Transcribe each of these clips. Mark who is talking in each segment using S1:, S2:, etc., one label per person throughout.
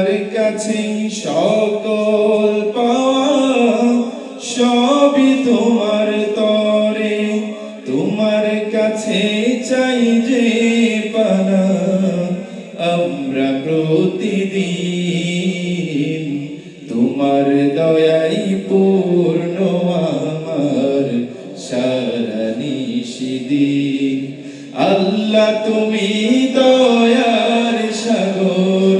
S1: তোমার কাছে সকল পাওয়া, সবই তোমার তরে। তোমার কাছে চাই যে পানা, আমরা প্রতিদিন তোমার দয়াই পূর্ণ, আমার সারা নিশিদিন। আল্লাহ, তুমি দয়ার সাগর।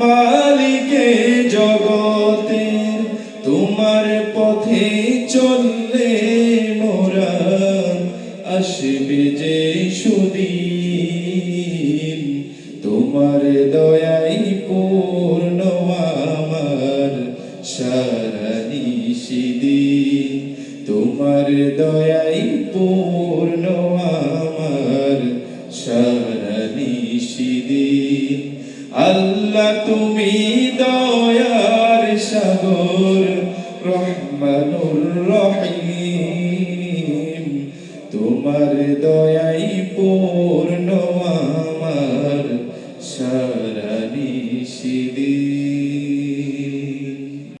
S1: মালিকে জগতে তোমার পথে চললে মোরা আসবে যে সুদিন। তোমার দয়াই পূর্ণ আমার সারা নিশিদিন। তোমার দয়াই পূর্ণ আল্লাহ তুমি দয়ার সাগর রহমানুর রহিম। তোমার দয়াই পূর্ণ আমার সারা নিশিদিন।